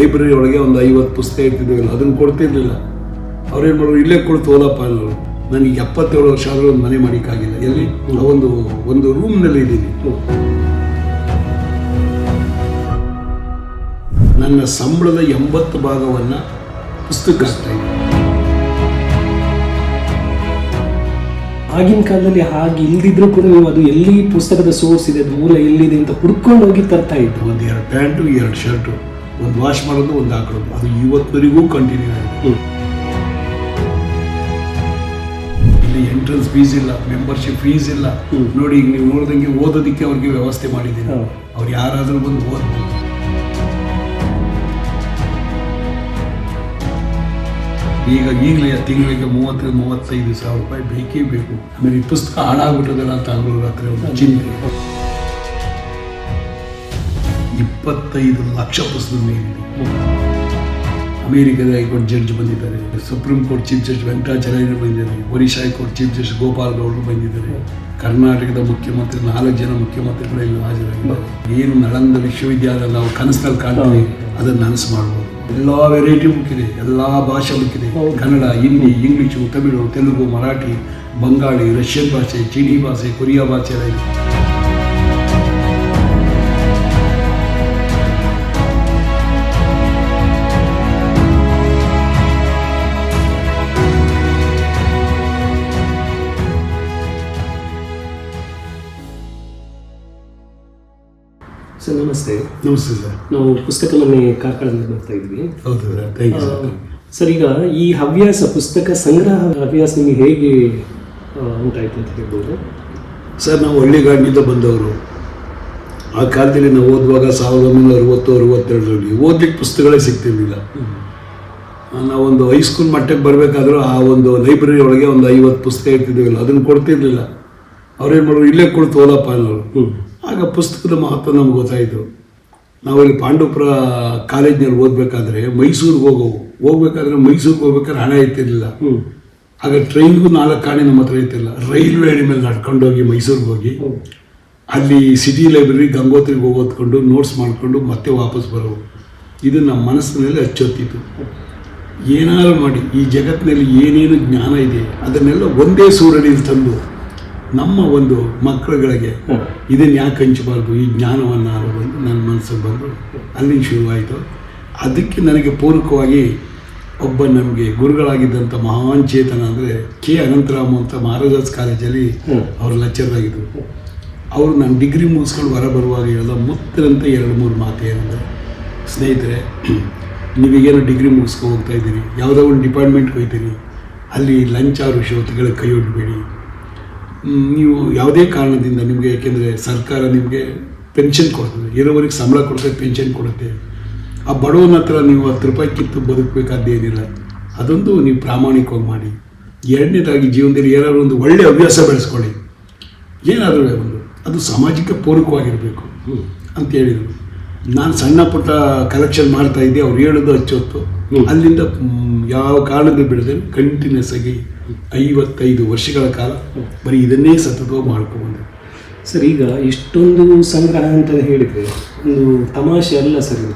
Library ಒಳಗೆ ಒಂದು ಐವತ್ತು ಪುಸ್ತಕ ಇರ್ತಿದ್ವಲ್ಲ ಅದನ್ನು ಕೊಡ್ತಿರ್ಲಿಲ್ಲ. ಅವ್ರೇನು ಮಾಡೋರು ಇಲ್ಲೇ ಕೊಡ್ತು ಓದಪ್ಪ ಅನ್ನೋರು ನನಗೆ ಎಪ್ಪತ್ತೇಳು ವರ್ಷ ಆದರೂ ಒಂದು ಮನೆ ಮಾಡಿಕ್ಕಾಗಿಲ್ಲ. ಎಲ್ಲಿ? ಒಂದು ಒಂದು ರೂಮ್ನಲ್ಲಿ ಇದ್ದೀನಿ. ನನ್ನ ಸಂಬಳದ ಎಂಬತ್ತು ಭಾಗವನ್ನು ಪುಸ್ತಕ ಆಗ್ತಾ ಇದೆ. ಆಗಿನ ಕಾಲದಲ್ಲಿ ಹಾಗೆ ಇಲ್ದಿದ್ರು ಕೂಡ ನೀವು ಅದು ಎಲ್ಲಿ ಪುಸ್ತಕದ ಸೋರ್ಸ್ ಇದೆ ಮೂಲ ಎಲ್ಲಿದೆ ಅಂತ ಹುಡ್ಕೊಂಡು ಹೋಗಿ ತರ್ತಾ ಇದ್ರು? ಒಂದು ಎರಡು ಪ್ಯಾಂಟು ಎರಡು ಶರ್ಟು. ಒಂದು ವಾಶ್ ಮಾಡೋದು ಒಂದು ಹಾಕೊಳ್ಳೋದು ಅದು ಇವತ್ತರಿಗೂ ಕಂಟಿನ್ಯೂ ಆಗಿದೆ. ಇಲ್ಲಿ ಎಂಟ್ರೆನ್ಸ್ ಫೀಸ್ ಇಲ್ಲ ಮೆಂಬರ್ಶಿಪ್ ಫೀಸ್ ಇಲ್ಲ. ನೋಡಿ ಈಗ ನೀವು ನೋಡಿದಂಗೆ ಓದೋದಕ್ಕೆ ಅವ್ರಿಗೆ ವ್ಯವಸ್ಥೆ ಮಾಡಿದ್ದೀನಿ. ಅವ್ರು ಯಾರಾದರೂ ಬಂದು ಓದ್ಬೋದು. ಈಗ ಈಗಲೇ ತಿಂಗಳಿಗೆ ಮೂವತ್ತರಿಂದ ಮೂವತ್ತೈದು ಸಾವಿರ ರೂಪಾಯಿ ಬೇಕೇ ಬೇಕು. ಆಮೇಲೆ ಈ ಪುಸ್ತಕ ಹಾಳಾಗ್ಬಿಟ್ಟದಲ್ಲ ಅಂತ ಅವ್ರ ಹತ್ರ ಚಿಂತೆ. ಇಪ್ಪತ್ತೈದು ಲಕ್ಷ ಪುಸ್ತಕದ ಮೇಲಿದೆ ಅಮೇರಿಕದ ಹೈಕೋರ್ಟ್ ಜಡ್ಜ್ ಬಂದಿದ್ದಾರೆ. ಸುಪ್ರೀಂ ಕೋರ್ಟ್ ಚೀಫ್ ಜಡ್ಜ್ ವೆಂಕಟಾಚಾರ್ಯರು ಬಂದಿದ್ದಾರೆ. Orissa high court chief judge Gopal ಗೌಡರು ಬಂದಿದ್ದಾರೆ. ಕರ್ನಾಟಕದ ಮುಖ್ಯಮಂತ್ರಿ, ನಾಲ್ಕು ಜನ ಮುಖ್ಯಮಂತ್ರಿಗಳು ಇಲ್ಲಿ ಹಾಜರಾಗಿದ್ದಾರೆ. ಏನು ನಳಂದ ವಿಶ್ವವಿದ್ಯಾಲಯ ನಾವು ಕನಸಿನಲ್ಲಿ ಕಾಣ್ತೀವಿ. ಅದನ್ನು ನನಸು ಮಾಡ್ಬೋದು. ಎಲ್ಲ ವೆರೈಟಿ ಬುಕ್ ಇದೆ. ಎಲ್ಲ ಭಾಷೆ ಬುಕ್ ಇದೆ. ಕನ್ನಡ, ಹಿಂದಿ, ಇಂಗ್ಲೀಷು, ತಮಿಳು, ತೆಲುಗು, ಮರಾಠಿ, ಬಂಗಾಳಿ, ರಷ್ಯನ್ ಭಾಷೆ, ಚೀನಿ ಭಾಷೆ, ಕೊರಿಯಾ ಭಾಷೆ ಎಲ್ಲ ಇದೆ. ಸರ್ ನಮಸ್ತೆ. ನಮಸ್ತೆ ಸರ್. ನಾವು ಪುಸ್ತಕ ಮನೆ ಕಾರ್ಕಳದಲ್ಲಿ ಬರ್ತಾ ಇದ್ವಿ. ಹೌದು ಸರ್ ಈಗ ಈ ಹವ್ಯಾಸ ಪುಸ್ತಕ ಸಂಗ್ರಹ ಹವ್ಯಾಸ ನಿಮಗೆ ಹೇಗೆ ಉಂಟಾಯಿತು ಅಂತ ಹೇಳ್ಬೋದು? ಸರ್ ನಾವು ಹಳ್ಳಿಗಾಡಿನಿಂದ ಬಂದವರು. ಆ ಕಾಲದಲ್ಲಿ ನಾವು ಓದುವಾಗ ಸಾವಿರದ ಒಂಬೈನೂರ ಅರವತ್ತು ಅರವತ್ತೆರಡರಲ್ಲಿ ಓದ್ಲಿಕ್ಕೆ ಪುಸ್ತಕಗಳೇ ಸಿಗ್ತಿರ್ಲಿಲ್ಲ. ನಾವೊಂದು ಹೈಸ್ಕೂಲ್ ಮಟ್ಟಕ್ಕೆ ಬರಬೇಕಾದ್ರೂ ಆ ಒಂದು ಲೈಬ್ರರಿ ಒಳಗೆ ಒಂದು ಐವತ್ತು ಪುಸ್ತಕ ಇರ್ತಿದ್ದೀವಲ್ಲ ಅದನ್ನು ಕೊಡ್ತಿರ್ಲಿಲ್ಲ. ಅವ್ರೇನು ಮಾಡೋರು ಇಲ್ಲೇ ಕೊಡ್ತು ಓದಪ್ಪ ಅನ್ನೋರು. ಆಗ ಪುಸ್ತಕದ ಮಹತ್ವ ನಮ್ಗೆ ಗೊತ್ತಾಯಿತು. ನಾವಲ್ಲಿ ಪಾಂಡವಪುರ ಕಾಲೇಜ್ನಲ್ಲಿ ಓದಬೇಕಾದ್ರೆ ಮೈಸೂರಿಗೆ ಹೋಗೋವು. ಹೋಗ್ಬೇಕಾದ್ರೆ ಮೈಸೂರಿಗೆ ಹೋಗ್ಬೇಕಾದ್ರೆ ಹಣ ಇರ್ತಿರ್ಲಿಲ್ಲ. ಆಗ ಟ್ರೈನ್ಗೂ ನಾಲ್ಕು ಕಾಣಿ ನಮ್ಮ ಹತ್ರ ಇರ್ತಿಲ್ಲ ರೈಲ್ವೆ ಹಳಿ ಮೇಲೆ ನಡ್ಕೊಂಡೋಗಿ ಮೈಸೂರಿಗೆ ಹೋಗಿ. ಅಲ್ಲಿ ಸಿಟಿ ಲೈಬ್ರರಿ ಗಂಗೋತ್ರಿಗೆ ಹೋಗಿ ಓದ್ಕೊಂಡು ನೋಟ್ಸ್ ಮಾಡಿಕೊಂಡು ಮತ್ತೆ ವಾಪಸ್ ಬರೋವು. ಇದು ನಮ್ಮ ಮನಸ್ಸಿನಲ್ಲಿ ಅಚ್ಚೊತ್ತಿತ್ತು. ಏನಾದ್ರು ಮಾಡಿ. ಈ ಜಗತ್ತಿನಲ್ಲಿ ಏನೇನು ಜ್ಞಾನ ಇದೆ ಅದನ್ನೆಲ್ಲ ಒಂದೇ ಸೂರಡಿಯಲ್ಲಿ ತಂದು ನಮ್ಮ ಒಂದು ಮಕ್ಕಳುಗಳಿಗೆ. ಇದನ್ನು ಯಾಕೆ ಹಂಚಬಾರ್ದು? ಈ ಜ್ಞಾನವನ್ನು ಅನ್ನೋದು ನನ್ನ ಮನಸ್ಸಿಗೆ ಬಂದು ಅಲ್ಲಿ ಶುರುವಾಯಿತು. ಅದಕ್ಕೆ ನನಗೆ ಪೂರಕವಾಗಿ ಒಬ್ಬ ನಮಗೆ ಗುರುಗಳಾಗಿದ್ದಂಥ ಮಹಾನ್ ಚೇತನ ಅಂದರೆ ಕೆ ಅನಂತರಾಮ್ ಅಂತ ಮಹಾರಾಜಾಸ್ ಕಾಲೇಜಲ್ಲಿ. ಅವರು ಲೆಕ್ಚರ್ ಆಗಿದ್ದರು ಅವರು ನಾನು ಡಿಗ್ರಿ ಮುಗಿಸ್ಕೊಂಡು ಹೊರ ಬರುವಾಗ ಹೇಳಿದ ಮುತ್ತರಂತ ಎರಡು ಮೂರು ಮಾತು ಏನಂದರೆ ಸ್ನೇಹಿತರೆ ನೀವೀಗೇನೋ ಡಿಗ್ರಿ ಮುಗಿಸ್ಕೊ ಹೋಗ್ತಾ ಇದ್ದೀರಿ. ಯಾವುದೋ ಒಂದು ಡಿಪಾರ್ಟ್ಮೆಂಟ್ಗೆ ಹೋಗ್ತೀರಿ. ಅಲ್ಲಿ ಲಂಚ ಋಷವತ್ತುಗಳಿಗೆ ಕೈ ಒಡ್ಬೇಡಿ. ಹ್ಮ್, ನೀವು ಯಾವುದೇ ಕಾರಣದಿಂದ ನಿಮಗೆ ಏಕೆಂದರೆ ಸರ್ಕಾರ ನಿಮಗೆ ಪೆನ್ಷನ್ ಕೊಡ್ತದೆ. ಇರೋವರೆಗೆ ಸಂಬಳ ಕೊಡುತ್ತೆ ಪೆನ್ಷನ್ ಕೊಡುತ್ತೆ. ಆ ಬಡವನ ಹತ್ರ ನೀವು ಹತ್ತು ರೂಪಾಯಿ ಕಿತ್ತು ಬದುಕಬೇಕಾದ್ದೇನಿಲ್ಲ ಅದೊಂದು ನೀವು ಪ್ರಾಮಾಣಿಕವಾಗಿ ಮಾಡಿ. ಎರಡನೇದಾಗಿ ಜೀವನದಲ್ಲಿ ಏನಾದರೂ ಒಂದು ಒಳ್ಳೆಯ ಅಭ್ಯಾಸ ಬೆಳೆಸ್ಕೊಳ್ಳಿ. ಏನಾದರೂ ಒಂದು ಅದು ಸಾಮಾಜಿಕ ಪೂರಕವಾಗಿರಬೇಕು ಅಂತ ಹೇಳಿದರು. ನಾನು ಸಣ್ಣ ಪುಟ್ಟ ಕಲೆಕ್ಷನ್ ಮಾಡ್ತಾ ಇದ್ದೆ ಅವ್ರು ಹೇಳೋದು ಹಚ್ಚೊತ್ತು ಅಲ್ಲಿಂದ ಯಾವ ಕಾರಣದ ಬಿಡದೆ ಕಂಟಿನ್ಯೂಸ್ ಆಗಿ ಐವತ್ತೈದು ವರ್ಷಗಳ ಕಾಲ ಬರೀ ಇದನ್ನೇ ಸತತವಾಗಿ ಮಾಡ್ಕೊಂಡ್ಬಂದೆ ಸರ್ ಈಗ ಇಷ್ಟೊಂದು ಸಂಗ್ರಹ ಅಂತ ಹೇಳಿದ್ರೆ ಒಂದು ತಮಾಷೆ ಅಲ್ಲ ಸರ್ ಇದು.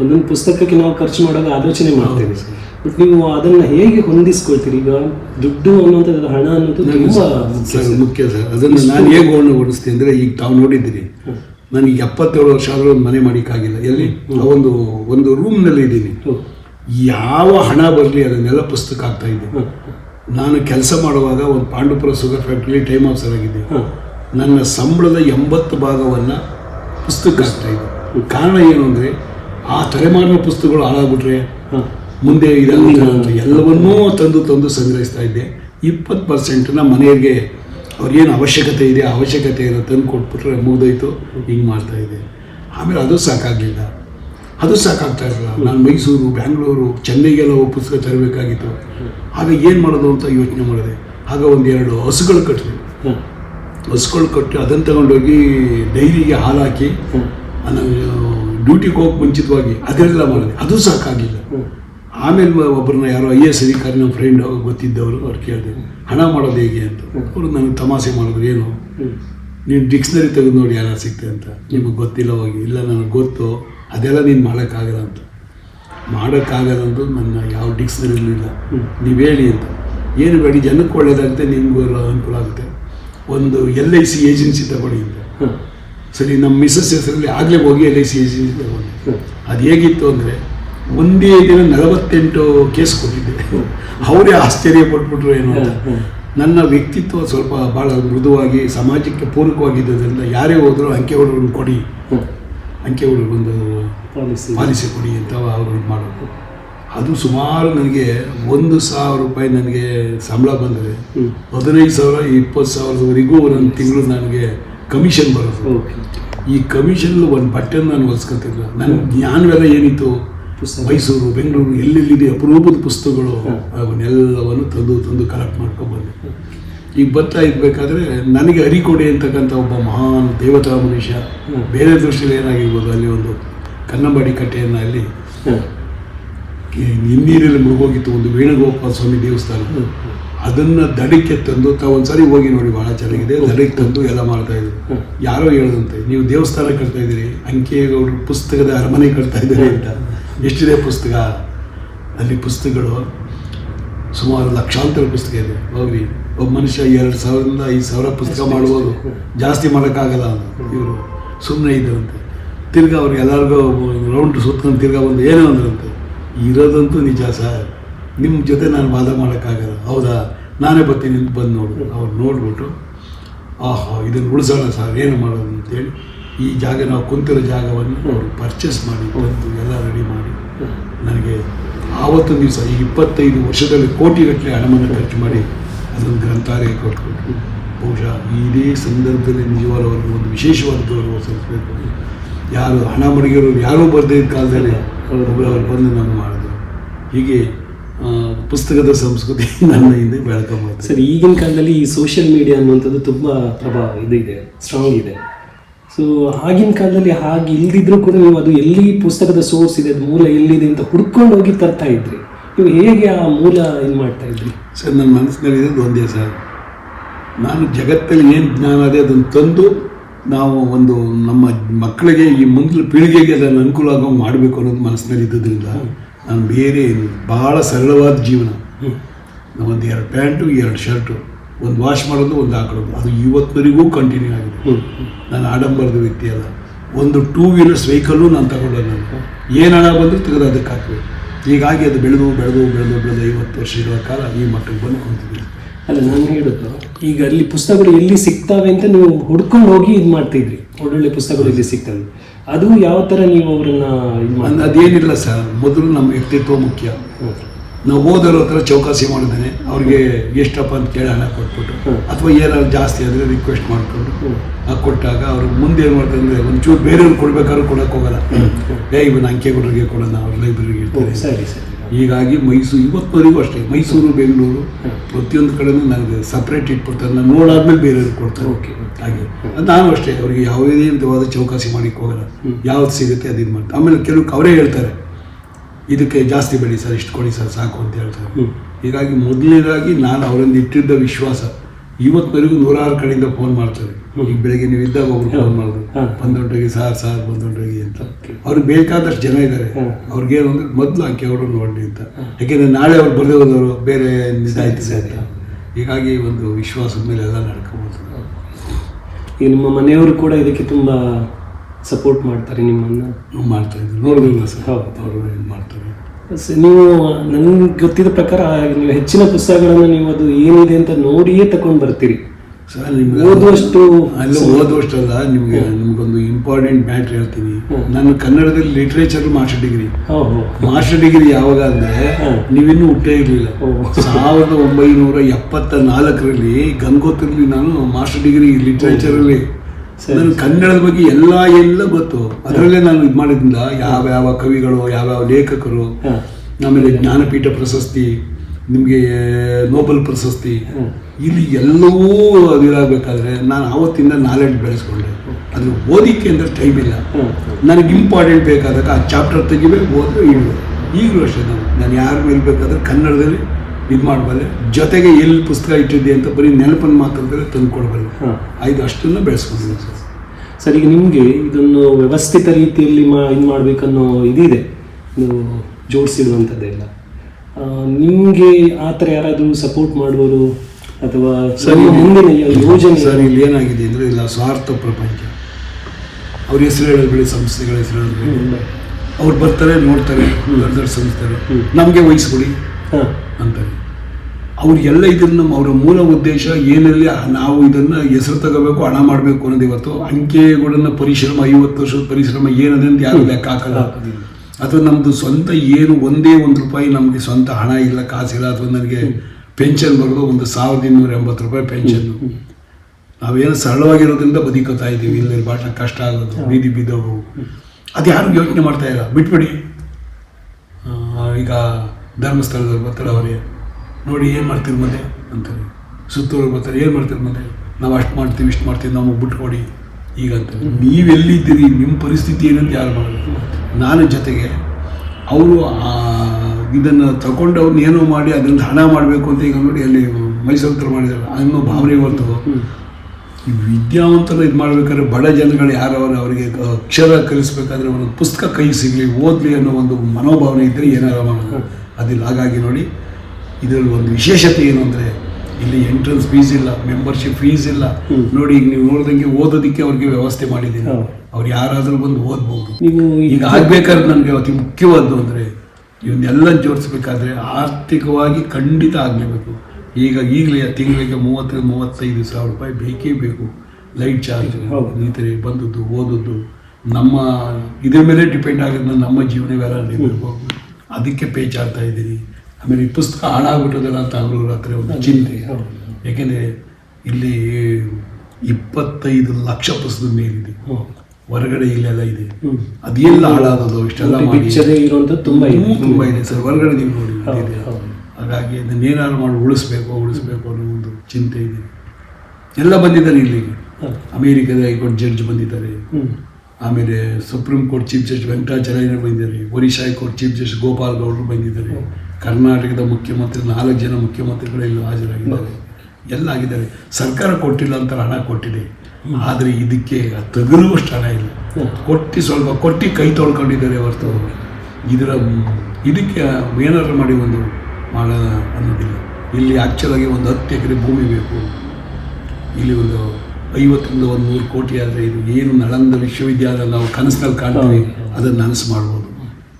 ಒಂದೊಂದು ಪುಸ್ತಕಕ್ಕೆ ನಾವು ಖರ್ಚು ಮಾಡೋದು ಆಲೋಚನೆ ಮಾಡ್ತೇವೆ. ಬಟ್ ನೀವು ಅದನ್ನು ಹೇಗೆ ಹೊಂದಿಸ್ಕೊಳ್ತೀರಿ? ಈಗ ದುಡ್ಡು ಅನ್ನೋಂಥದ್ದು ಹಣ ಅನ್ನೋದು ತುಂಬಾ ಮುಖ್ಯ ಸರ್ ಅದನ್ನು ನಾನು ಹೇಗೆ ಓಡಿಸ್ತೀನಿ ಅಂದರೆ ಈಗ ತಾವು ನೋಡಿದ್ದೀರಿ. ನನಗೆ ಎಪ್ಪತ್ತೇಳು ವರ್ಷ ಆದರೂ ಒಂದು ಮನೆ ಮಾಡಿಕ್ಕಾಗಿಲ್ಲ. ಎಲ್ಲಿ? ಒಂದು ಒಂದು ರೂಮ್ನಲ್ಲಿ ಇದ್ದೀನಿ. ಯಾವ ಹಣ ಬರಲಿ ಅದನ್ನೆಲ್ಲ ಪುಸ್ತಕ ಆಗ್ತಾ ಇದೆ ನಾನು ಕೆಲಸ ಮಾಡುವಾಗ ಒಂದು ಪಾಂಡುಪುರ ಸುಗರ್ ಫ್ಯಾಕ್ಟ್ರಿಲಿ ಟೈಮ್ ಆಫೀಸರ್ ಆಗಿದ್ದೆ. ನನ್ನ ಸಂಬಳದ ಎಂಬತ್ತು ಭಾಗವನ್ನು ಪುಸ್ತಕ ಇದೆ ಕಾರಣ ಏನು ಅಂದರೆ ಆ ತಲೆಮಾರಿನ ಪುಸ್ತಕಗಳು ಹಾಳಾಗ್ಬಿಟ್ರೆ. ಮುಂದೆ ಇದೆಲ್ಲ ಎಲ್ಲವನ್ನೂ ತಂದು ತಂದು ಸಂಗ್ರಹಿಸ್ತಾ ಇದ್ದೆ. ಇಪ್ಪತ್ತು ಪರ್ಸೆಂಟನ್ನ ಮನೆಯವರಿಗೆ ಅವ್ರಿಗೇನು ಅವಶ್ಯಕತೆ ಇದೆ ಅವಶ್ಯಕತೆ ಏನೋ ತಂದು ಕೊಟ್ಬಿಟ್ರೆ ಮುಗ್ದೋಯ್ತು. ಹಿಂಗೆ ಮಾಡ್ತಾ ಇದ್ದೆ. ಆಮೇಲೆ ಅದು ಸಾಕಾಗಲಿಲ್ಲ. ಅದು ಸಾಕಾಗ್ತಾ ಇರಲಿಲ್ಲ ನಾನು ಮೈಸೂರು, ಬ್ಯಾಂಗ್ಳೂರು, ಚೆನ್ನೈಗೆಲ್ಲ ಪುಸ್ತಕ ತರಬೇಕಾಗಿತ್ತು. ಆಗ ಏನು ಮಾಡೋದು ಅಂತ ಯೋಚನೆ ಮಾಡಿದೆ. ಆಗ ಒಂದೆರಡು ಹಸುಗಳು ಕಟ್ಟಿದೆ ಹಸುಗಳು ಕಟ್ಟಿ ಅದನ್ನು ತಗೊಂಡೋಗಿ ಡೈರಿಗೆ ಹಾಲು ಹಾಕಿ ಡ್ಯೂಟಿಗೆ ಹೋಗಿ ಮುಂಚಿತವಾಗಿ ಅದೆಲ್ಲ ಮಾಡಿದೆ. ಅದು ಸಾಕಾಗಿಲ್ಲ ಆಮೇಲೆ ಒಬ್ಬರನ್ನ ಯಾರೋ ಐ ಎಸ್ ಅಧಿಕಾರಿ ನಮ್ಮ ಫ್ರೆಂಡ್ ಗೊತ್ತಿದ್ದವರು, ಅವ್ರು ಕೇಳಿದೆ, ಹಣ ಮಾಡೋದು ಹೇಗೆ ಅಂತ? ಅವರು ನನಗೆ ತಮಾಷೆ ಮಾಡಿದ್ರು, ಏನು. ನೀನು ಡಿಕ್ಷನರಿ ತೆಗೆದು ನೋಡಿ ಯಾರು ಸಿಗ್ತೆ ಅಂತ. ನಿಮಗೆ ಗೊತ್ತಿಲ್ಲ ಹೋಗಿ. ಇಲ್ಲ, ನನಗೆ ಗೊತ್ತು. ಅದೆಲ್ಲ ನೀನು ಮಾಡೋಕ್ಕಾಗಲ್ಲ ಅಂತ. ಮಾಡೋಕ್ಕಾಗಲ್ಲ ಅಂತ ನನ್ನ ಯಾವ ಡಿಕ್ಸ್ನರಿಲೂ ಇರಲಿಲ್ಲ ನೀವು ಹೇಳಿ ಅಂತ. ಏನು ಬೇಡಿ, ಜನಕ್ಕೆ ಒಳ್ಳೇದಾಗುತ್ತೆ, ನಿಮಗೂ ಅನುಕೂಲ ಆಗುತ್ತೆ. ಒಂದು ಎಲ್ ಐ ಸಿ ಏಜೆನ್ಸಿ ತಗೊಳ್ಳಿ ಅಂತ. ಸರಿ, ನಮ್ಮ ಮಿಸ್ಸಸ್ ಹೆಸರಲ್ಲಿ ಆಗಲೇ ಹೋಗಿ ಎಲ್ ಐ ಸಿ ಏಜೆನ್ಸಿ ತಗೊಂಡೆ. ಅದು ಹೇಗಿತ್ತು ಅಂದರೆ, ಒಂದೇ ದಿನ ನಲವತ್ತೆಂಟು ಕೇಸ್ ಕೊಟ್ಟಿದ್ದೆ. ಅವರೇ ಆಶ್ಚರ್ಯ ಪಟ್ಬಿಟ್ರು ಏನು ನನ್ನ ವ್ಯಕ್ತಿತ್ವ ಸ್ವಲ್ಪ ಭಾಳ ಮೃದುವಾಗಿ, ಸಮಾಜಕ್ಕೆ ಪೂರಕವಾಗಿದ್ದರಿಂದ ಯಾರೇ ಹೋದರೂ ಅಂಕೆ ಹೊಡೆದ್ರು ಕೊಡಿ. ಬಂದು ಹುಡುಗರೊಂದು ಪಾಲಿಸಿ. ಪಾಲಿಸಿ ಕೊಡಿ ಅಂತ ಅವರು ಇದು ಮಾಡೋದು. ಅದು ಸುಮಾರು ನನಗೆ ಒಂದು ಸಾವಿರ ರೂಪಾಯಿ ನನಗೆ ಸಂಬಳ ಬಂದಿದೆ ಹದಿನೈದು ಸಾವಿರ ಇಪ್ಪತ್ತು ಸಾವಿರದವರೆಗೂ ಒಂದೊಂದು ತಿಂಗಳು ನನಗೆ ಕಮಿಷನ್ ಬರೋದು. ಈ ಕಮಿಷನ್ ಒಂದು ಬಟ್ಟೆನ ನಾನು ಹೊಲ್ಸ್ಕೊತಿಲ್ಲ ನನ್ನ ಜ್ಞಾನವೆಲ್ಲ ಏನಿತ್ತು? ಮೈಸೂರು ಬೆಂಗಳೂರು ಎಲ್ಲೆಲ್ಲಿದೆ ಅಪರೂಪದ ಪುಸ್ತಕಗಳು. ಅವನ್ನೆಲ್ಲವನ್ನು ತಂದು ತಂದು ಕಲೆಕ್ಟ್ ಮಾಡ್ಕೊಂಡು ಬಂದೆ. ಈಗ ಬರ್ತಾ ಇರ್ಬೇಕಾದ್ರೆ ನನಗೆ ಅರಿಕೋಡೆ ಅಂತಕ್ಕಂಥ ಒಬ್ಬ ಮಹಾನ್ ದೇವತಾ ಮನುಷ್ಯ. ಬೇರೆ ದೃಷ್ಟಿಯಲ್ಲಿ ಏನಾಗಿರ್ಬೋದು? ಅಲ್ಲಿ ಒಂದು ಕನ್ನಂಬಾಡಿ ಕಟ್ಟೆಯನ್ನು ಅಲ್ಲಿ ಹಿಂದೀರಲ್ಲಿ ಹಿನ್ನೀರಲ್ಲಿ ಮುಳುಗೋಗಿತ್ತು ಒಂದು ವೇಣುಗೋಪಾಲ ಸ್ವಾಮಿ ದೇವಸ್ಥಾನ. ಅದನ್ನು ದಡಕ್ಕೆ ತಂದು ತಾವು ಒಂದ್ಸರಿ ಹೋಗಿ ನೋಡಿ ಭಾಳ ಚೆನ್ನಾಗಿದೆ. ದಡಕ್ಕೆ ತಂದು ಎಲ್ಲ ಮಾಡ್ತಾ ಇದ್ರು. ಯಾರೋ ಹೇಳದಂತೆ ನೀವು ದೇವಸ್ಥಾನ ಕಟ್ತಾ ಇದ್ದೀರಿ ಅಂಕೇಗೌಡರು ಪುಸ್ತಕದ ಅರಮನೆ ಕಟ್ತಾ ಇದ್ದೀರಿ ಅಂತ. ಎಷ್ಟಿದೆ ಪುಸ್ತಕ? ಅಲ್ಲಿ ಪುಸ್ತಕಗಳು ಸುಮಾರು ಲಕ್ಷಾಂತರ ಪುಸ್ತಕ ಇದೆ. ಹೋಗ್ರಿ ಒಬ್ಬ ಮನುಷ್ಯ ಎರಡು ಸಾವಿರದಿಂದ ಐದು ಸಾವಿರ ಪುಸ್ತಕ ಮಾಡ್ಬೋದು ಜಾಸ್ತಿ ಮಾಡೋಕ್ಕಾಗಲ್ಲ ಇವರು ಸುಮ್ಮನೆ ಇದ್ದರಂತೆ ತಿರ್ಗಾ ಅವ್ರಿಗೆ ಎಲ್ಲರಿಗೂ ರೌಂಡ್ ಸುತ್ಕೊಂಡು ತಿರ್ಗಾ ಬಂದು ಏನೋ ಅಂದ್ರಂತೆ. ಇರೋದಂತೂ ನಿಜ ಸರ್. ನಿಮ್ಮ ಜೊತೆ ನಾನು ವಾದ ಮಾಡೋಕ್ಕಾಗಲ್ಲ. ಹೌದಾ? ನಾನೇ ಬರ್ತೀನಿ ಅಂತ ಬಂದು ನೋಡು. ಅವ್ರು ನೋಡಿಬಿಟ್ಟು ಆಹಾ ಇದನ್ನು ಉಳಿಸೋಣ ಸರ್. ಏನು ಮಾಡೋದು? ಅಂತೇಳಿ ಈ ಜಾಗ ನಾವು ಕುಂತಿರೋ ಜಾಗವನ್ನು ಅವರು ಪರ್ಚೇಸ್ ಮಾಡಿ ಬಂದು ಎಲ್ಲ ರೆಡಿ ಮಾಡಿ ನನಗೆ ಆವತ್ತು ದಿವಸ ಈ ಇಪ್ಪತ್ತೈದು ವರ್ಷದಲ್ಲಿ ಕೋಟಿಗಟ್ಟಲೆ ಹಣವನ್ನು ಖರ್ಚು ಮಾಡಿ ಅದೊಂದು ಗ್ರಂಥಾಲಯ ಕೊಟ್ಬಿಟ್ಟು ಬಹುಶಃ ಇದೇ ಸಂದರ್ಭದಲ್ಲಿ ನಿಜವಾದ ಒಂದು ವಿಶೇಷವಾದ ಸಂಸ್ಕೃತಿ ಯಾರು ಹಣ ಮಡಗಿರೋರು ಯಾರೂ ಬರದೇ ಇದ್ದ ಕಾಲದಲ್ಲಿ ಅವರು ಬಂದು ನಾನು ಮಾಡಿದ್ರು. ಹೀಗೆ ಪುಸ್ತಕದ ಸಂಸ್ಕೃತಿ ನನ್ನ ಹಿಂದೆ ಬೆಳ್ಕೊಂಬರ್ತಾರೆ ಸರ್, ಈಗಿನ ಕಾಲದಲ್ಲಿ ಈ ಸೋಷಿಯಲ್ ಮೀಡಿಯಾ ಅನ್ನುವಂಥದ್ದು ತುಂಬ ಪ್ರಭಾವ ಇದಿದೆ ಸ್ಟ್ರಾಂಗ್ ಇದೆ. ಸೊ ಆಗಿನ ಕಾಲದಲ್ಲಿ ಹಾಗೆ ಇಲ್ದಿದ್ರೂ ಕೂಡ ನೀವು ಅದು ಎಲ್ಲಿ ಪುಸ್ತಕದ ಸೋರ್ಸ್ ಇದೆ, ಅದು ಮೂಲ ಎಲ್ಲಿದೆ ಅಂತ ಹುಡ್ಕೊಂಡು ಹೋಗಿ ತರ್ತಾ ಇದ್ರಿ. ನೀವು ಹೇಗೆ ಆ ಮೂಲ ಇದು ಮಾಡ್ತಾ ಇದ್ರಿ? ಸರ್ ನನ್ನ ಮನಸ್ಸಿನಲ್ಲಿರೋದು ಒಂದೇ ಸರ್. ನಾನು ಜಗತ್ತಲ್ಲಿ ಏನು ಜ್ಞಾನ ಅದೇ ಅದನ್ನು ತಂದು ನಾವು ಒಂದು ನಮ್ಮ ಮಕ್ಕಳಿಗೆ ಈ ಮುಂದಿನ ಪೀಳಿಗೆಗೆ ಅದನ್ನು ಅನುಕೂಲ ಆಗೋ ಮಾಡಬೇಕು ಅನ್ನೋದು ಮನಸ್ಸಿನಲ್ಲಿ ಇದ್ದುದರಿಂದ ನಾನು ಬೇರೆ ಏನು ಭಾಳ ಸರಳವಾದ ಜೀವನ. ಒಂದು ಎರಡು ಪ್ಯಾಂಟು ಎರಡು ಶರ್ಟು ಒಂದು ವಾಶ್ ಮಾಡೋದು ಒಂದು ಹಾಕೊಳ್ಳೋದು. ಅದು ಇವತ್ತುವರೆಗೂ ಕಂಟಿನ್ಯೂ ಆಗಿದೆ. ನಾನು ಆಡಂಬರದ ವ್ಯಕ್ತಿ ಅಲ್ಲ. ಒಂದು ಟೂ ವೀಲರ್ಸ್ ವೆಹಿಕಲ್ಲು ನಾನು ತಗೊಂಡೆ ನಾನು. ಏನು ಹಣ ಬಂದರೂ ತೆಗೆದು ಅದಕ್ಕೆ ಹಾಕಬೇಕು. ಹೀಗಾಗಿ ಅದು ಬೆಳೆದು ಬೆಳೆದು ಬೆಳೆದು ಬೆಳೆದು ಐವತ್ತು ವರ್ಷ ಇರುವ ಕಾಲ ಈ ಮಟ್ಟಕ್ಕೆ ಬಂದು ಕೊಡ್ತೀವಿ ಅಲ್ಲ ನಾನು ಹೇಳೋದು ಈಗ ಅಲ್ಲಿ ಪುಸ್ತಕಗಳು ಎಲ್ಲಿ ಸಿಗ್ತವೆ ಅಂತ ನೀವು ಹುಡ್ಕೊಂಡು ಹೋಗಿ ಇದು ಮಾಡ್ತಿದ್ರಿ ಒಳ್ಳೊಳ್ಳೆ ಪುಸ್ತಕಗಳು ಇಲ್ಲಿ ಸಿಗ್ತವೆ. ಅದು ಯಾವ ಥರ ನೀವು ಅವರನ್ನ ಅದೇನಿಲ್ಲ ಸರ್. ಮೊದಲು ನಮ್ಮ ವ್ಯಕ್ತಿತ್ವ ಮುಖ್ಯ. ನಾವು ಓದಿರೋ ಹತ್ರ ಚೌಕಾಸಿ ಮಾಡಿದ್ದೇನೆ. ಅವ್ರಿಗೆ ಎಷ್ಟಪ್ಪ ಅಂತ ಕೇಳಿ ಹಣ ಕೊಟ್ಬಿಟ್ಟು ಅಥವಾ ಏನಾದ್ರು ಜಾಸ್ತಿ ಆದರೆ ರಿಕ್ವೆಸ್ಟ್ ಮಾಡಿಕೊಂಡು. ಕೊಟ್ಟಾಗ ಅವರು ಮುಂದೆ ಏನು ಮಾಡ್ತಾರೆ ಅಂದರೆ ಒಂಚೂರು ಬೇರೆಯವ್ರು ಕೊಡ್ಬೇಕಾದ್ರೂ ಕೊಡೋಕೆ ಹೋಗಲ್ಲ. ಏ ಇವನು ಕೊಡೋರಿಗೆ ಕೊಡೋಣ ಅವ್ರ ಲೈಬ್ರರಿಗೆ ಇರ್ತಾರೆ ಸರಿ ಸರಿ. ಹೀಗಾಗಿ ಮೈಸೂರು ಇವತ್ತುವರೆಗೂ ಅಷ್ಟೇ ಮೈಸೂರು ಬೆಂಗಳೂರು ಪ್ರತಿಯೊಂದು ಕಡೆನೂ ನನಗೆ ಸಪ್ರೇಟ್ ಇಟ್ಬಿಡ್ತಾರೆ ನಾನು ನೋಡಾದ್ಮೇಲೆ ಬೇರೆಯವ್ರಿಗೆ ಕೊಡ್ತಾರೆ. ಓಕೆ ಹಾಗೆ. ನಾನು ಅಷ್ಟೇ ಅವ್ರಿಗೆ ಯಾವುದೇ ವಿಧವಾದ ಚೌಕಾಸಿ ಮಾಡಿಕ್ಕೆ ಹೋಗಲ್ಲ. ಯಾವ್ದು ಸಿಗುತ್ತೆ ಅದು ಇದು ಮಾಡ್ತಾರೆ. ಆಮೇಲೆ ಕೆಲವು ಅವರೇ ಹೇಳ್ತಾರೆ ಇದಕ್ಕೆ ಜಾಸ್ತಿ ಬೆಳಿ ಸರ್ ಇಷ್ಟು ಕೊಡಿ ಸರ್ ಸಾಕು ಅಂತ ಹೇಳ್ತಾರೆ. ಹೀಗಾಗಿ ಮೊದಲನೇದಾಗಿ ನಾನು ಅವರಿಂದ ಇಟ್ಟಿದ್ದ ವಿಶ್ವಾಸ. ಇವತ್ತಿನವರೆಗೂ ನೂರಾರು ಕಡೆಯಿಂದ ಫೋನ್ ಮಾಡ್ತಾರೆ. ಈಗ ಬೆಳಗ್ಗೆ ನೀವು ಇದ್ದಾಗ ಒಬ್ರು ಫೋನ್ ಮಾಡಿದ್ರು. ಹಾ. ಸಾರ್ ಸಾರ್ ಬಂದೊಂಟೋಗಿ ಅಂತ. ಅವ್ರಿಗೆ ಬೇಕಾದಷ್ಟು ಜನ ಇದ್ದಾರೆ. ಅವ್ರಿಗೇನು ಅಂದ್ರೆ ಮೊದಲು ಅಂಕೆ ಅವರು ನೋಡಿ ಅಂತ. ಯಾಕೆಂದರೆ ನಾಳೆ ಅವ್ರು ಬರದೇ ಹೋದವರು ಬೇರೆ ಸರಿ. ಅಂತ. ಹೀಗಾಗಿ ಒಂದು ವಿಶ್ವಾಸದ ಮೇಲೆ ಎಲ್ಲ ನಡ್ಕೋಬೋದು. ಈಗ ನಿಮ್ಮ ಮನೆಯವರು ಕೂಡ ಇದಕ್ಕೆ ತುಂಬ ಸಪೋರ್ಟ್ ಮಾಡ್ತಾರೆ ನಿಮ್ಮನ್ನು. ಮಾಡ್ತಾ ಇದ್ರು. ನೋಡಿದ್ರು ಸರ್. ಹೌದು. ಅವರು ಏನು ಮಾಡ್ತಾರೆ? ನೀವು ನನಗೆ ಗೊತ್ತಿದ ಪ್ರಕಾರ ನೀವು ಹೆಚ್ಚಿನ ಪುಸ್ತಕಗಳನ್ನು ನೀವು ಅದು ಏನಿದೆ ಅಂತ ನೋಡಿಯೇ ತಗೊಂಡು ಬರ್ತೀರಿ ಓದುವಷ್ಟು ಅಲ್ಲ ಓದುವಷ್ಟಲ್ಲ ನಿಮಗೆ ನಿಮ್ಗೊಂದು ಇಂಪಾರ್ಟೆಂಟ್ ಮ್ಯಾಟ್ರ್ ಹೇಳ್ತೀನಿ. ನಾನು ಕನ್ನಡದಲ್ಲಿ literature master degree master degree ಯಾವಾಗ ಅಂದ್ರೆ. ನೀವಿನ್ನೂ ಹುಟ್ಟೇ ಇರಲಿಲ್ಲ. ಸಾವಿರದ ಒಂಬೈನೂರ ಎಪ್ಪತ್ತ ನಾಲ್ಕರಲ್ಲಿ ಗಂಗೋತ್ರಲ್ಲಿ ನಾನು ಮಾಸ್ಟರ್ ಡಿಗ್ರಿ ಲಿಟ್ರೇಚರಲ್ಲಿ. ನಾನು ಕನ್ನಡದ ಬಗ್ಗೆ ಎಲ್ಲ ಎಲ್ಲ ಗೊತ್ತು. ಅದರಲ್ಲೇ ನಾನು ಇದು ಮಾಡಿದ್ರಿಂದ ಯಾವ ಯಾವ ಕವಿಗಳು ಯಾವ್ಯಾವ ಲೇಖಕರು ಆಮೇಲೆ ಜ್ಞಾನಪೀಠ ಪ್ರಶಸ್ತಿ ನಿಮಗೆ ನೋಬೆಲ್ ಪ್ರಶಸ್ತಿ. ಇಲ್ಲಿ ಎಲ್ಲವೂ ಅದಿರಾಗಬೇಕಾದ್ರೆ ನಾನು ಆವತ್ತಿಂದ ನಾಲೆಡ್ಜ್ ಬೆಳೆಸ್ಕೊಂಡೆ. ಅದು ಓದಿಕ್ಕೆ ಅಂದರೆ ಟೈಮ್ ಇಲ್ಲ. ನನಗೆ ಇಂಪಾರ್ಟೆಂಟ್ ಬೇಕಾದಾಗ ಆ ಚಾಪ್ಟರ್ ತೆಗಿಬೇಕು ಓದ್ರೆ ಇಡಬೇಕು ಈಗಲೂ ಅಷ್ಟೇ ನಾನು ನಾನು ಯಾರು ಇರಬೇಕಾದ್ರೆ ಬೇಕಾದ್ರೆ ಕನ್ನಡದಲ್ಲಿ ಇದು ಮಾಡಬಲ್ಲೆ ಜೊತೆಗೆ ಎಲ್ಲಿ ಪುಸ್ತಕ ಇಟ್ಟಿದ್ದೆ ಅಂತ ಬರೀ ನೆನಪನ್ನು ಮಾತು ತಂದು ಕೊಡಬಲ್ಲೆ ಹಾಂ. ಐದು ಅಷ್ಟನ್ನು ಬೆಳೆಸ್ಕೊಂಡಿದ್ದೀನಿ ಸರ್ ಸರ್. ಈಗ ನಿಮಗೆ ಇದನ್ನು ವ್ಯವಸ್ಥಿತ ರೀತಿಯಲ್ಲಿ ಮಾ ಇದು ಮಾಡಬೇಕನ್ನೋ ಇದಿದೆ. ನೀವು ಜೋಡಿಸಿರುವಂಥದ್ದೆಲ್ಲ ನಿಮಗೆ ಆ ಥರ ಯಾರಾದರೂ ಸಪೋರ್ಟ್ ಮಾಡುವವರು ಅಥವಾ ಸರಿ. ಮುಂದಿನ ಯೋಜನೆ ಸರ್ ಇಲ್ಲಿ ಏನಾಗಿದೆ ಅಂದರೆ ಇಲ್ಲ ಸ್ವಾರ್ಥ ಪ್ರಪಂಚ. ಅವ್ರ ಹೆಸರು ಹೇಳಬೇಡಿ ಸಂಸ್ಥೆಗಳ ಹೆಸರು ಹೇಳಬೇಡಿ ಹ್ಮ್. ಅವ್ರು ಬರ್ತಾರೆ ನೋಡ್ತಾರೆ ಸಂಸ್ಥೆಗಳು. ನಮಗೆ ವಹಿಸ್ಕೊಡಿ ಹಾ. ಅಂತಾರೆ ಎಲ್ಲ ಇದನ್ನ ಅವರ ಮೂಲ ಉದ್ದೇಶ ಏನಲ್ಲಿ ನಾವು ಇದನ್ನ ಹೆಸರು ತಗೋಬೇಕು, ಹಣ ಮಾಡಬೇಕು ಅನ್ನೋದು ಇವತ್ತು ಅಂಕೆಗಳನ್ನ ಪರಿಶ್ರಮ, ಐವತ್ತು ವರ್ಷದ ಪರಿಶ್ರಮ ಏನದೆ ಅಂತ ಯಾರು ಲೆಕ್ಕ ಹಾಕಲ್ಲ. ಅಥವಾ ನಮ್ಮದು ಸ್ವಂತ ಏನು ಒಂದೇ ಒಂದು ರೂಪಾಯಿ ನಮಗೆ ಸ್ವಂತ ಹಣ ಇಲ್ಲ, ಕಾಸಿಲ್ಲ, ಅಥವಾ ನನಗೆ ಪೆನ್ಷನ್ ಬರೋದು ಒಂದು ಸಾವಿರದ ಇನ್ನೂರ ಎಂಬತ್ತು ರೂಪಾಯಿ ಪೆನ್ಷನ್. ನಾವೇನು ಸರಳವಾಗಿರೋದ್ರಿಂದ ಬದುಕೋತಾ ಇದ್ದೀವಿ ಇಲ್ಲ ಭಾಳ ಕಷ್ಟ ಆಗೋದು, ಬೀದಿ ಬಿದ್ದವು ಅದು ಯಾರು ಯೋಚನೆ ಮಾಡ್ತಾ ಇಲ್ಲ? ಬಿಟ್ಬಿಡಿ. ಈಗ ಧರ್ಮಸ್ಥಳದವ್ರು ಬರ್ತಾರೆ ಅವರೇ ನೋಡಿ ಏನು ಮಾಡ್ತೀರಿ ಮನೆ ಅಂತಾರೆ. ಸುತ್ತೂರು ಬರ್ತಾರೆ, ಏನು ಮಾಡ್ತೀರಿ ಮನೆ? ನಾವು ಅಷ್ಟು ಮಾಡ್ತೀವಿ, ಇಷ್ಟು ಮಾಡ್ತೀವಿ ನಮಗೆ ಬಿಟ್ಕೊಡಿ ಈಗ ಅಂತಾರೆ. ನೀವೆಲ್ಲಿದ್ದೀರಿ ನಿಮ್ಮ ಪರಿಸ್ಥಿತಿ ಏನಂತ ಯಾರು ಮಾಡಬೇಕು ನಾನು ಜೊತೆಗೆ ಅವರು ಇದನ್ನು ತಗೊಂಡು ಅವ್ರನ್ನ ಏನೋ ಮಾಡಿ ಅದರಿಂದ ಹಣ ಮಾಡಬೇಕು ಅಂತ ಈಗ ನೋಡಿ ಅಲ್ಲಿ ಮೈಸೂರು ಮಾಡಿದ್ದಾರೆ ಅನ್ನೋ ಭಾವನೆ ಹೊರತು. ಈ ವಿದ್ಯಾವಂತರು ಇದು ಮಾಡಬೇಕಾದ್ರೆ ಬಡ ಜನಗಳು ಯಾರವರು ಅವರಿಗೆ ಅಕ್ಷರ ಕಲಿಸ್ಬೇಕಾದ್ರೆ ಒಂದು ಪುಸ್ತಕ ಕೈ ಸಿಗಲಿ, ಓದಲಿ ಅನ್ನೋ ಒಂದು ಮನೋಭಾವನೆ ಇದ್ದರೆ ಏನಾರ ಮಾಡೋದು ಅದಿಲ್ಲ ಹಾಗಾಗಿ ನೋಡಿ ಇದರಲ್ಲಿ ಒಂದು ವಿಶೇಷತೆ ಏನು ಅಂದರೆ ಇಲ್ಲಿ ಎಂಟ್ರೆನ್ಸ್ ಫೀಸ್ ಇಲ್ಲ ಮೆಂಬರ್ಶಿಪ್ ಫೀಸ್ ಇಲ್ಲ. ನೋಡಿ ಈಗ ನೀವು ನೋಡಿದಂಗೆ ಓದೋದಕ್ಕೆ ಅವ್ರಿಗೆ ವ್ಯವಸ್ಥೆ ಮಾಡಿದ್ದೀನಿ. ಅವ್ರು ಯಾರಾದರೂ ಬಂದು ಓದ್ಬೋದು. ನೀವು ಈಗ ಆಗ್ಬೇಕಾದ್ರೆ ನನಗೆ ಅತಿ ಮುಖ್ಯವಾದ್ದು ಅಂದರೆ ಇವನ್ನೆಲ್ಲ ಜೋಡಿಸ್ಬೇಕಾದ್ರೆ ಆರ್ಥಿಕವಾಗಿ ಖಂಡಿತ ಆಗಲೇಬೇಕು. ಈಗ ಈಗಲೇ ತಿಂಗಳಿಗೆ ಮೂವತ್ತು ಮೂವತ್ತೈದು ಸಾವಿರ ರೂಪಾಯಿ ಬೇಕೇ ಬೇಕು. ಲೈಟ್ ಚಾರ್ಜ್ ಥರ ಬಂದದ್ದು ಓದೋದು ನಮ್ಮ ಇದ್ರ ಮೇಲೆ ಡಿಪೆಂಡ್ ಆಗಿದ್ದು ನಮ್ಮ ಜೀವನವೆಲ್ಲ ನಡೀಬೇಕು ಅದಕ್ಕೆ ಪೇಚಾಡ್ತಾ ಇದ್ದೀನಿ ಆಮೇಲೆ ಈ ಪುಸ್ತಕ ಹಾಳಾಗ್ಬಿಟ್ಟದಲ್ಲ ಅಂತ ಅವರು ಹತ್ರ ಒಂದು ಚಿಂತೆ. ಯಾಕೆಂದರೆ ಇಲ್ಲಿ ಇಪ್ಪತ್ತೈದು ಲಕ್ಷ ಪುಸ್ತಕದ ಮೇಲಿದೆ. ಹೊರಗಡೆ ಇಲ್ಲೆಲ್ಲ ಇದೆ. ಅದೆಲ್ಲ ಹಾಳಾದದು ಇಷ್ಟೆಲ್ಲ ತುಂಬ ತುಂಬಾ ಇದೆ. ಇನ್ನೂ ತುಂಬ ಇದೆ ಸರ್. ಹೊರಗಡೆ ನೀವು ನೋಡಿ. ಹಾಗಾಗಿ ಅದನ್ನೇನಾದ್ರು ಮಾಡಿ ಉಳಿಸ್ಬೇಕು ಉಳಿಸ್ಬೇಕು ಅನ್ನೋ ಒಂದು ಚಿಂತೆ ಇದೆ. ಎಲ್ಲ ಬಂದಿದ್ದಾರೆ ಇಲ್ಲಿಗೆ. ಅಮೇರಿಕಾದ ಹೈಕೋರ್ಟ್ ಜಡ್ಜ್ ಬಂದಿದ್ದಾರೆ. ಆಮೇಲೆ ಸುಪ್ರೀಂ ಕೋರ್ಟ್ ಚೀಫ್ ಜಸ್ಟಿಸ್ ವೆಂಕಟಾಚಾರ್ಯರು ಬಂದಿದ್ದಾರೆ Orissa court chief justice Gopal ಗೌಡರು ಬಂದಿದ್ದಾರೆ ಕರ್ನಾಟಕದ ಮುಖ್ಯಮಂತ್ರಿ ನಾಲ್ಕು ಜನ ಮುಖ್ಯಮಂತ್ರಿಗಳು ಇಲ್ಲಿ ಹಾಜರಾಗಿದ್ದಾರೆ. ಎಲ್ಲ ಆಗಿದ್ದಾರೆ. ಸರ್ಕಾರ ಕೊಟ್ಟಿಲ್ಲ ಅಂತ ಹಣ ಕೊಟ್ಟಿದೆ. ಆದರೆ ಇದಕ್ಕೆ ತಗುಲುವಷ್ಟು ಹಣ ಇಲ್ಲ. ಕೊಟ್ಟಿ ಕೊಟ್ಟು ಸ್ವಲ್ಪ ಕೊಟ್ಟು ಕೈ ತೊಳ್ಕೊಂಡಿದ್ದಾರೆ ಹೊರತು ಇದರ ಇದಕ್ಕೆ ಏನಾದರೂ ಮಾಡಿ ಒಂದು ಮಾಡ ಅನ್ನೋದಿಲ್ಲ. ಇಲ್ಲಿ ಆ್ಯಕ್ಚುಲಾಗಿ ಒಂದು ಹತ್ತು ಎಕರೆ ಭೂಮಿ ಬೇಕು. ಇಲ್ಲಿ ಒಂದು ಐವತ್ತರಿಂದ ಒಂದು ನೂರು ಕೋಟಿ ಆದರೆ ಇದು ಏನು ನಳಂದ ವಿಶ್ವವಿದ್ಯಾಲಯ ನಾವು ಕನಸಿನಲ್ಲಿ ಕಾಣ್ತೀವಿ. ಅದನ್ನು ನನಸು ಮಾಡ್ಬೋದು.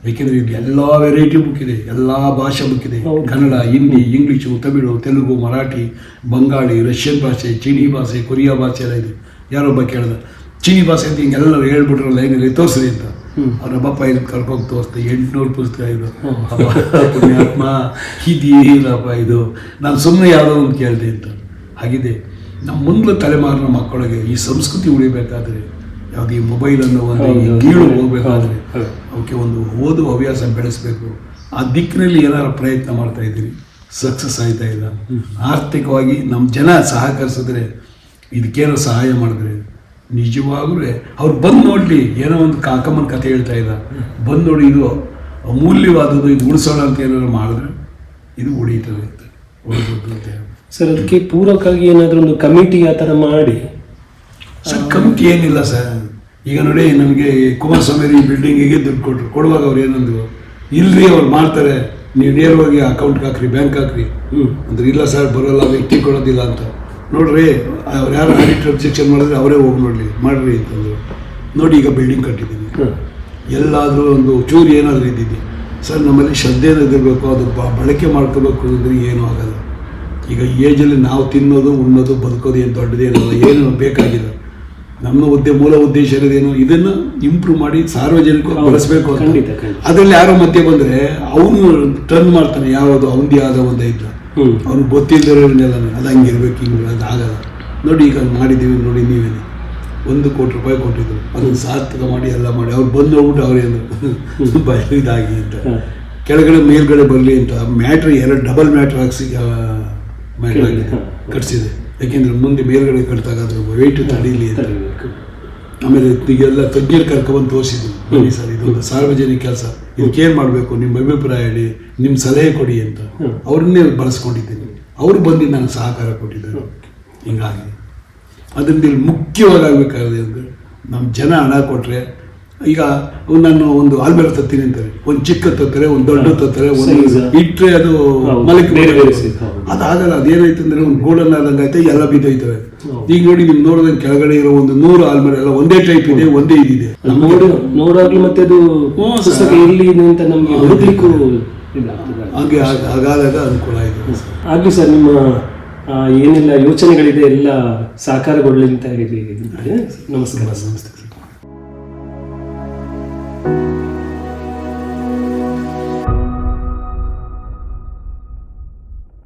ಏಕೆಂದರೆ ಇಲ್ಲಿ ಎಲ್ಲ ವೆರೈಟಿ ಬುಕ್ ಇದೆ ಎಲ್ಲ ಭಾಷೆ ಬುಕ್ ಇದೆ. ಕನ್ನಡ ಹಿಂದಿ ಇಂಗ್ಲೀಷು ತಮಿಳು ತೆಲುಗು ಮರಾಠಿ ಬಂಗಾಳಿ ರಷ್ಯನ್ ಭಾಷೆ ಚೀನಿ ಭಾಷೆ ಕೊರಿಯಾ ಭಾಷೆ ಎಲ್ಲ ಇದೆ. ಯಾರೊಬ್ಬ ಕೇಳಿದ ಚೀನಿ ಭಾಷೆ ಅಂತ ಹಿಂಗೆಲ್ಲರೂ ಹೇಳ್ಬಿಟ್ರೆ ಲೈನಲ್ಲಿ ತೋರಿಸ್ರಿ ಅಂತ. ಹ್ಮ್. ಅವ್ರ ಅಪ್ಪ ಇಲ್ಲಿ ಕರ್ಕೊಂಡು ತೋರಿಸ್ದೆ ಎಂಟುನೂರು ಪುಸ್ತಕ ಇದು. ಪುಣ್ಯಾತ್ಮ ಇದೇನಪ್ಪ ಇದು. ನಾನು ಸುಮ್ಮನೆ ಯಾವುದೋ ಒಂದು ಕೇಳಿದೆ ಅಂತ. ಹಾಗಿದೆ. ನಮ್ಮ ಮುಂದಿನ ತಲೆಮಾರಿನ ಮಕ್ಕಳಿಗೆ ಈ ಸಂಸ್ಕೃತಿ ಉಳಿಬೇಕಾದ್ರೆ ಯಾವುದೇ ಮೊಬೈಲ್ ಅನ್ನೋ ಒಂದು. ಗೀಳು ಹೋಗ್ಬೇಕಾದ್ರೆ ಅವಕ್ಕೆ ಒಂದು ಓದುವ ಹವ್ಯಾಸ ಬೆಳೆಸಬೇಕು. ಆ ದಿಕ್ಕಿನಲ್ಲಿ ಏನಾರು ಪ್ರಯತ್ನ ಮಾಡ್ತಾ ಇದ್ದೀರಿ? ಸಕ್ಸಸ್ ಆಯ್ತಾ ಇಲ್ಲ? ಆರ್ಥಿಕವಾಗಿ ನಮ್ಮ ಜನ ಸಹಕರಿಸಿದ್ರೆ ಇದಕ್ಕೇನೋ ಸಹಾಯ ಮಾಡಿದ್ರೆ ನಿಜವಾಗ್ಲೂ ಅವ್ರು ಬಂದು ನೋಡಲಿ ಏನೋ ಒಂದು ಕಾಕಮ್ಮನ ಕಥೆ ಹೇಳ್ತಾ ಇಲ್ಲ ಬಂದು ನೋಡಿ ಇದು ಅಮೂಲ್ಯವಾದದ್ದು ಇದು ಉಳಿಸೋಣ ಅಂತ ಏನಾದ್ರು ಮಾಡಿದ್ರೆ ಇದು ಉಳಿತದೆ ಅಂತ. ಸರ್ ಅದಕ್ಕೆ ಪೂರಕವಾಗಿ ಏನಾದರೂ ಒಂದು ಕಮಿಟಿ ಆ ಥರ ಮಾಡಿ. ಸರ್ ಕಮಿಟಿ ಏನಿಲ್ಲ ಸರ್. ಈಗ ನೋಡಿ ನಮಗೆ ಕುಮಾರಸ್ವಾಮಿ ಬಿಲ್ಡಿಂಗಿಗೆ ದುಡ್ಡು ಕೊಟ್ಟರು ಕೊಡುವಾಗ ಅವ್ರು ಏನಂದ್ರು ಇಲ್ರಿ ಅವ್ರು ಮಾಡ್ತಾರೆ. ನೀವು ನೇರವಾಗಿ ಅಕೌಂಟ್ಗೆ ಹಾಕ್ರಿ ಬ್ಯಾಂಕ್ ಹಾಕ್ರಿ. ಅಂದ್ರೆ ಇಲ್ಲ ಸರ್ ಬರೋಲ್ಲ ವ್ಯಕ್ತಿ ಕೊಡೋದಿಲ್ಲ ಅಂತ. ನೋಡ್ರಿ ಅವ್ರು ಯಾರು ಆಡಿಟ್ ಅಬ್ಜೆಕ್ಷನ್ ಮಾಡಿದ್ರೆ ಅವರೇ ಹೋಗಿ ನೋಡ್ಲಿ ಮಾಡ್ರಿ ಅಂತಂದ್ರು. ನೋಡಿ ಈಗ ಬಿಲ್ಡಿಂಗ್ ಕಟ್ಟಿದ್ದೀನಿ. ಎಲ್ಲಾದ್ರೂ ಒಂದು ಚೂರು ಏನಾದರೂ ಇದ್ದಿದ್ದೆ. ಸರ್ ನಮ್ಮಲ್ಲಿ ಶ್ರದ್ಧೆ ಇರಬೇಕು ಅದು ಬ- ಬಳಕೆ ಮಾಡ್ಕೋಬೇಕು ಅಂದರೆ ಏನೂ ಆಗಲ್ಲ. ಈಗ ಈ ಏಜಲ್ಲಿ ನಾವು ತಿನ್ನೋದು ಉಣ್ಣೋದು ಬದುಕೋದು ಏನು ದೊಡ್ಡದೇನು ಏನು ಬೇಕಾಗಿಲ್ಲ. ನಮ್ಮ ಉದ್ದೇ ಮೂಲ ಉದ್ದೇಶ ಇರೋದೇನು ಇದನ್ನು ಇಂಪ್ರೂವ್ ಮಾಡಿ ಸಾರ್ವಜನಿಕರು ಬಳಸಬೇಕು ಅಂತ. ಅದರಲ್ಲಿ ಯಾರೋ ಮಧ್ಯೆ ಬಂದರೆ ಅವನು ಟರ್ನ್ ಮಾಡ್ತಾನೆ ಯಾವುದು ಅವನದೇ ಆದ ಒಂದೇ ಇದ್ದ. ಅವ್ನು ಗೊತ್ತಿಲ್ಲದಿರೋನೆಲ್ಲ ಅದು ಹಂಗಿರ್ಬೇಕು ಹಿಂಗೆ ಅದು ಆಗಲ್ಲ. ನೋಡಿ ಈಗ ಮಾಡಿದ್ದೀವಿ ನೋಡಿ ನೀವೇನೆ. ಒಂದು ಕೋಟಿ ರೂಪಾಯಿ ಕೊಟ್ಟಿದ್ರು. ಅದನ್ನು ಸಾರ್ಥಕ ಮಾಡಿ ಎಲ್ಲ ಮಾಡಿ. ಅವ್ರು ಬಂದು ಹೋಗ್ಬಿಟ್ಟು ಅವ್ರೇನು ಭಯ ಇದಾಗಿ ಅಂತ. ಕೆಳಗಡೆ ಮೇಲ್ಗಡೆ ಬರಲಿ ಅಂತ. ಮ್ಯಾಟ್ರ್ ಎರಡು ಡಬಲ್ ಮ್ಯಾಟ್ರ್ ಹಾಕ್ಸಿ ಆಗಿದೆ ಕಟ್ಸಿದೆ. ಯಾಕೆಂದ್ರೆ ಮುಂದೆ ಮೇಲ್ಗಡೆ ಕಟ್ಟಿದಾಗ ಅದ್ರ ವೆಯ್ಟ್ ತಡೀಲಿ ಅಂತ. ಆಮೇಲೆ ಈಗೆಲ್ಲ ತಜ್ಞರು ಕರ್ಕೊಬಂದು ತೋರಿಸಿದ್ರು ಬನ್ನಿ ಸರ್ ಇದೊಂದು ಸಾರ್ವಜನಿಕ ಕೆಲಸ. ಇದಕ್ಕೇನು ಮಾಡಬೇಕು ನಿಮ್ಮ ಅಭಿಪ್ರಾಯ ಹೇಳಿ ನಿಮ್ಮ ಸಲಹೆ ಕೊಡಿ ಅಂತ. ಅವ್ರನ್ನೇ ಬಳಸ್ಕೊಂಡಿದ್ದೀನಿ. ಅವರು ಬಂದು ನನಗೆ ಸಹಕಾರ ಕೊಟ್ಟಿದ್ದಾರೆ. ಹಿಂಗಾಗಿ ಅದರಿಂದ ಇಲ್ಲಿ ಮುಖ್ಯವಾಗಿ ಆಗಬೇಕಾಗಿದೆ ಅಂದರೆ ನಮ್ಮ ಜನ ಹಣ ಕೊಟ್ಟರೆ ಈಗ ನಾನು ಒಂದು ಆಲ್ಮೇಲೆ ತತ್ತೀನಿ ಅಂತಾರೆ ಒಂದು ಚಿಕ್ಕ ತತ್ತರೆ ಒಂದು ದೊಡ್ಡ ತತ್ತರೆ ಒಂದು. ಇಟ್ರೆ ಅದು. ಮಲಕ್. ಅದಾಗಲ್ಲ ಅದೇನಾಯ್ತು ಅಂದ್ರೆ ಒಂದು ಗೋಲ್ಡನ್ ಆದಂಗೆ ಆಯ್ತು ಎಲ್ಲ ಬಿದ್ದೋಯ್ತವೆ. ಈಗ ನೋಡಿ ನಿಮ್ ನೋಡಿದಂಗೆ ಕೆಳಗಡೆ ಇರೋ ಒಂದು ನೂರು ಆಲ್ಮೇಲೆ ಎಲ್ಲ ಒಂದೇ ಟೈಪ್ ಇದೆ ಒಂದೇ ಇದಿದೆ. ನೋಡು ನೋಡಾಗ್ಲೂ ಮತ್ತೆ ಅದು. ಪುಸ್ತಕ ಎಲ್ಲಿ ಇದೆ ಅಂತ ನಮ್ಗೆ ಹುಡುಕ್ಲಿಕ್ಕೂ ಹಾಗೆ ಹಾಗಾದಾಗ ಅನುಕೂಲ ಆಯ್ತು. ಆಗ್ಲಿ ಸರ್ ನಿಮ್ಮ ಏನೆಲ್ಲ ಯೋಚನೆಗಳಿದೆ ಎಲ್ಲ ಸಾಕಾರಗೊಳ್ಳಿ ಅಂತ ನಮಸ್ಕಾರ ನಮಸ್ತೆ